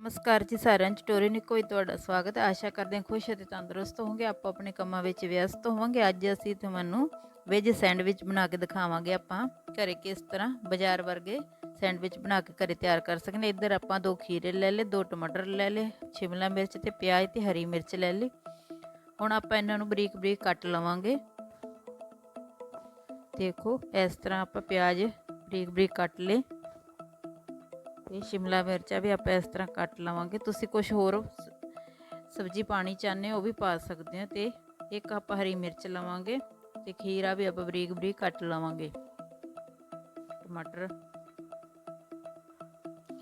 ਨਮਸਕਾਰ ਜੀ ਸਾਰਿਆਂ ਨੂੰ ਟੋਰੀ ਨਿੱਕੋ ਵਿੱਚ ਤੁਹਾਡਾ ਸਵਾਗਤ ਹੈ। ਆਸ਼ਾ ਕਰਦੇ ਹਾਂ ਖੁਸ਼ ਅਤੇ ਤੰਦਰੁਸਤ ਹੋਵੋਗੇ। ਆਪਾਂ ਆਪਣੇ ਕੰਮਾਂ ਵਿੱਚ ਵਿਅਸਤ ਹੋਵਾਂਗੇ। ਅੱਜ ਅਸੀਂ ਤੁਹਾਨੂੰ ਵੈਜ ਸੈਂਡਵਿਚ ਬਣਾ ਕੇ ਦਿਖਾਵਾਂਗੇ। ਆਪਾਂ ਘਰੇ ਕਿਸ ਤਰ੍ਹਾਂ ਬਾਜ਼ਾਰ ਵਰਗੇ ਸੈਂਡਵਿਚ ਬਣਾ ਕੇ ਘਰੇ ਤਿਆਰ ਕਰ ਸਕਦੇ ਇੱਧਰ ਆਪਾਂ ਦੋ ਖੀਰੇ ਲੈ ਲਏ, ਦੋ ਟਮਾਟਰ ਲੈ ਲਏ, ਸ਼ਿਮਲਾ ਮਿਰਚ ਤੇ ਪਿਆਜ਼ ਤੇ ਹਰੀ ਮਿਰਚ ਲੈ ਲਈ। ਹੁਣ ਆਪਾਂ ਇਹਨਾਂ ਨੂੰ ਬਰੀਕ ਬਰੀਕ ਕੱਟ ਲਵਾਂਗੇ। ਦੇਖੋ, ਇਸ ਤਰ੍ਹਾਂ ਆਪਾਂ ਪਿਆਜ਼ ਬਰੀਕ ਬਰੀਕ ਕੱਟ ਲਏ। ਤੇ ਸ਼ਿਮਲਾ ਮਿਰਚਾਂ ਵੀ ਆਪਾਂ ਇਸ ਤਰ੍ਹਾਂ ਕੱਟ ਲਵਾਂਗੇ। ਤੁਸੀਂ ਕੁਝ ਹੋਰ ਸਬਜ਼ੀ ਪਾਣੀ ਚਾਹੁੰਦੇ ਹੋ ਉਹ ਵੀ ਪਾ ਸਕਦੇ ਹੋ ਤੇ ਇੱਕ ਆਪਾਂ ਹਰੀ ਮਿਰਚ ਲਵਾਂਗੇ ਤੇ ਖੀਰਾ ਵੀ ਆਪਾਂ ਬਰੀਕ ਬਰੀਕ ਕੱਟ ਲਵਾਂਗੇ। ਟਮਾਟਰ।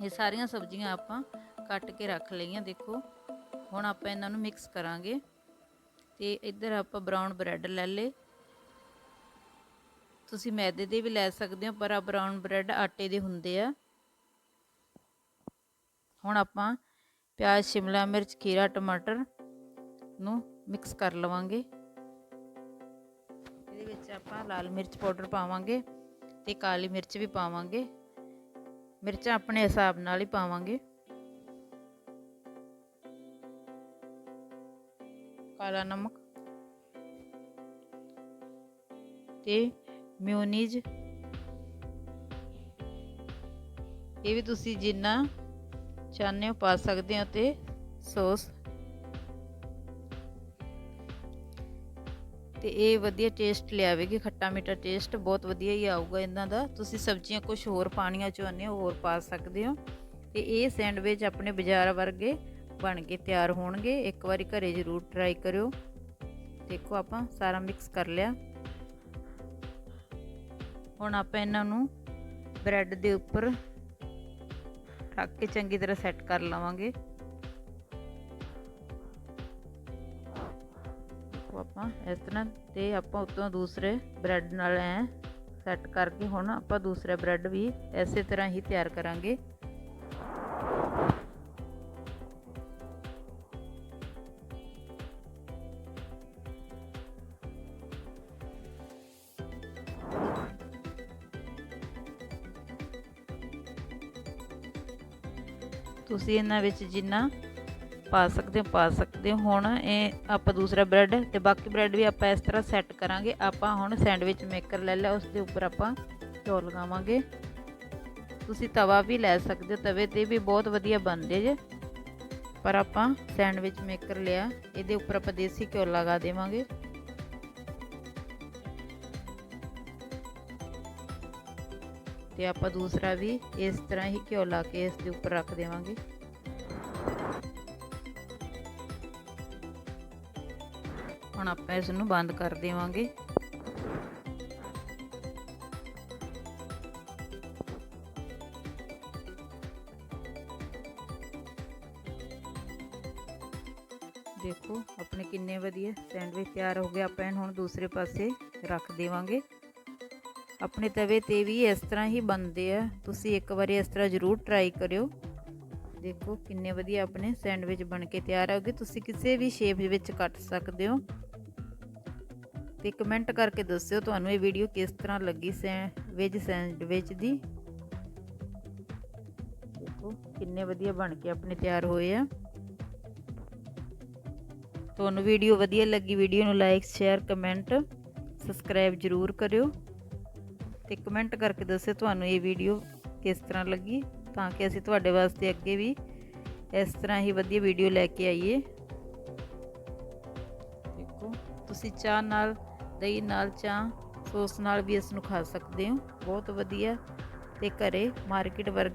ਇਹ ਸਾਰੀਆਂ ਸਬਜ਼ੀਆਂ ਆਪਾਂ ਕੱਟ ਕੇ ਰੱਖ ਲਈਆਂ, ਦੇਖੋ। ਹੁਣ ਆਪਾਂ ਇਹਨਾਂ ਨੂੰ ਮਿਕਸ ਕਰਾਂਗੇ ਤੇ ਇੱਧਰ ਆਪਾਂ ਬਰਾਊਨ ਬ੍ਰੈਡ ਲੈ ਲੇ ਤੁਸੀਂ ਮੈਦੇ ਦੇ ਵੀ ਲੈ ਸਕਦੇ ਹੋ, ਪਰ ਆ ਬਰਾਊਨ ਬ੍ਰੈਡ ਆਟੇ ਦੇ ਹੁੰਦੇ ਆ। ਹੁਣ ਆਪਾਂ ਪਿਆਜ਼, ਸ਼ਿਮਲਾ ਮਿਰਚ, ਖੀਰਾ, ਟਮਾਟਰ ਨੂੰ ਮਿਕਸ ਕਰ ਲਵਾਂਗੇ। ਇਹਦੇ ਵਿੱਚ ਆਪਾਂ ਲਾਲ ਮਿਰਚ ਪਾਊਡਰ ਪਾਵਾਂਗੇ ਤੇ ਕਾਲੀ ਮਿਰਚ ਵੀ ਪਾਵਾਂਗੇ। ਮਿਰਚਾਂ ਆਪਣੇ ਹਿਸਾਬ ਨਾਲ ਹੀ ਪਾਵਾਂਗੇ। ਕਾਲਾ ਨਮਕ ਤੇ ਮਿਓਨੀਜ਼ ਇਹ ਵੀ ਤੁਸੀਂ ਜਿੰਨਾ ਚਾਹਨੇ ਹੋ, ਪਾ ਸਕਦੇ ਹੋ ਤੇ ਸੌਸ। ਤੇ ਇਹ ਵਧੀਆ ਟੇਸਟ ਲਿਆਵੇਗੀ, ਖੱਟਾ ਮਿੱਠਾ ਟੇਸਟ ਬਹੁਤ ਵਧੀਆ ਹੀ ਆਊਗਾ ਇਹਨਾਂ ਦਾ। ਤੁਸੀਂ ਸਬਜ਼ੀਆਂ ਕੁਝ ਹੋਰ ਪਾਣੀਆਂ ਚਾਹੁੰਦੇ ਹੋ, ਹੋਰ ਪਾ ਸਕਦੇ ਹੋ। ਤੇ ਇਹ ਸੈਂਡਵਿਚ ਆਪਣੇ ਬਾਜ਼ਾਰ ਵਰਗੇ ਬਣ ਕੇ ਤਿਆਰ ਹੋਣਗੇ। ਇੱਕ ਵਾਰੀ ਘਰੇ ਜ਼ਰੂਰ ਟਰਾਈ ਕਰਿਓ। ਦੇਖੋ ਆਪਾਂ ਸਾਰਾ ਮਿਕਸ ਕਰ ਲਿਆ। ਹੁਣ ਆਪਾਂ ਇਹਨਾਂ ਨੂੰ ਬ੍ਰੈਡ ਦੇ ਉੱਪਰ ਰੱਖ ਕੇ ਚੰਗੀ ਤਰ੍ਹਾਂ ਸੈੱਟ ਕਰ ਲਵਾਂਗੇ। ਆਪਾਂ ਇਸ ਤਰ੍ਹਾਂ ਤੇ ਆਪਾਂ ਉੱਤੋਂ ਦੂਸਰੇ ਬ੍ਰੈਡ ਨਾਲ ਐ ਸੈੱਟ ਕਰਕੇ ਹੁਣ ਆਪਾਂ ਦੂਸਰਾ ਬ੍ਰੈਡ ਵੀ ਇਸੇ ਤਰ੍ਹਾਂ ਹੀ ਤਿਆਰ ਕਰਾਂਗੇ। ਤੁਸੀਂ ਇਹਨਾਂ ਵਿੱਚ ਜਿੰਨਾ ਪਾ ਸਕਦੇ ਹੋ, ਪਾ ਸਕਦੇ ਹੋ। ਹੁਣ ਇਹ ਆਪਾਂ ਦੂਸਰਾ ਬ੍ਰੈਡ ਤੇ ਬਾਕੀ ਬ੍ਰੈਡ ਵੀ ਆਪਾਂ ਇਸ ਤਰ੍ਹਾਂ ਸੈੱਟ ਕਰਾਂਗੇ। ਆਪਾਂ ਹੁਣ ਸੈਂਡਵਿਚ ਮੇਕਰ ਲੈ ਲਿਆ ਉਸ ਦੇ ਉੱਪਰ ਆਪਾਂ ਘਿਓ ਲਗਾਵਾਂਗੇ। ਤੁਸੀਂ ਤਵਾ ਵੀ ਲੈ ਸਕਦੇ ਹੋ, ਤਵੇ ਤੇ ਵੀ ਬਹੁਤ ਵਧੀਆ ਬਣਦੇ ਜੇ। ਪਰ ਆਪਾਂ ਸੈਂਡਵਿਚ ਮੇਕਰ ਲਿਆ, ਇਹਦੇ ਉੱਪਰ ਆਪਾਂ ਦੇਸੀ ਘਿਓ ਲਗਾ ਦੇਵਾਂਗੇ। ਤੇ ਆਪਾਂ ਦੂਸਰਾ ਵੀ ਇਸ ਤਰ੍ਹਾਂ ਹੀ ਘਿਓ ਲਾ ਕੇ ਇਸ ਦੇ ਉੱਪਰ ਰੱਖ ਦੇਵਾਂਗੇ। ਹੁਣ ਆਪਾਂ ਇਸ ਨੂੰ ਬੰਦ ਕਰ ਦੇਵਾਂਗੇ। ਦੇਖੋ, ਆਪਣੇ ਕਿੰਨੇ ਵਧੀਆ ਸੈਂਡਵਿਚ ਤਿਆਰ ਹੋ ਗਏ। ਆਪਾਂ ਇਹਨੂੰ ਹੁਣ ਦੂਸਰੇ ਪਾਸੇ ਰੱਖ ਦੇਵਾਂਗੇ। ਆਪਣੇ ਤਵੇ ਤੇ ਵੀ ਇਸ ਤਰ੍ਹਾਂ ਹੀ ਬਣਦੇ ਆ। ਤੁਸੀਂ ਇੱਕ ਵਾਰੀ ਇਸ ਤਰ੍ਹਾਂ ਜ਼ਰੂਰ ਟਰਾਈ ਕਰਿਓ। ਦੇਖੋ ਕਿੰਨੇ ਵਧੀਆ ਆਪਣੇ ਸੈਂਡਵਿਚ ਬਣ ਕੇ ਤਿਆਰ ਹੋ ਗਏ ਤੁਸੀਂ ਕਿਸੇ ਵੀ ਸ਼ੇਪ ਵਿੱਚ ਕੱਟ ਸਕਦੇ ਹੋ। ਤੇ ਕਮੈਂਟ ਕਰਕੇ ਦੱਸਿਓ ਤੁਹਾਨੂੰ ਇਹ ਵੀਡੀਓ ਕਿਸ ਤਰ੍ਹਾਂ ਲੱਗੀ ਸੈਂ ਵੈਜ ਸੈਂਡਵਿਚ ਦੀ। ਦੇਖੋ ਕਿੰਨੇ ਵਧੀਆ ਬਣ ਕੇ ਆਪਣੇ ਤਿਆਰ ਹੋਏ ਆ। ਤੁਹਾਨੂੰ ਵੀਡੀਓ ਵਧੀਆ ਲੱਗੀ ਵੀਡੀਓ ਨੂੰ ਲਾਈਕ ਸ਼ੇਅਰ ਕਮੈਂਟ ਸਬਸਕ੍ਰਾਈਬ ਜ਼ਰੂਰ ਕਰਿਓ। ਤੇ ਕਮੈਂਟ ਕਰਕੇ ਦੱਸਿਓ ਤੁਹਾਨੂੰ ਇਹ ਵੀਡੀਓ ਕਿਸ ਤਰ੍ਹਾਂ ਲੱਗੀ, ਤਾਂ ਕਿ ਅਸੀਂ ਤੁਹਾਡੇ ਵਾਸਤੇ ਅੱਗੇ ਵੀ ਇਸ ਤਰ੍ਹਾਂ ਹੀ ਵਧੀਆ ਵੀਡੀਓ ਲੈ ਕੇ ਆਈਏ। ਦੇਖੋ, ਤੁਸੀਂ ਚਾਹ ਨਾਲ, ਦਹੀਂ ਨਾਲ ਚਾਹ, ਸੌਸ ਨਾਲ ਵੀ ਇਸ ਨੂੰ ਖਾ ਸਕਦੇ ਹੋ। ਬਹੁਤ ਵਧੀਆ। ਤੇ ਘਰੇ ਮਾਰਕੀਟ ਵਰਗੇ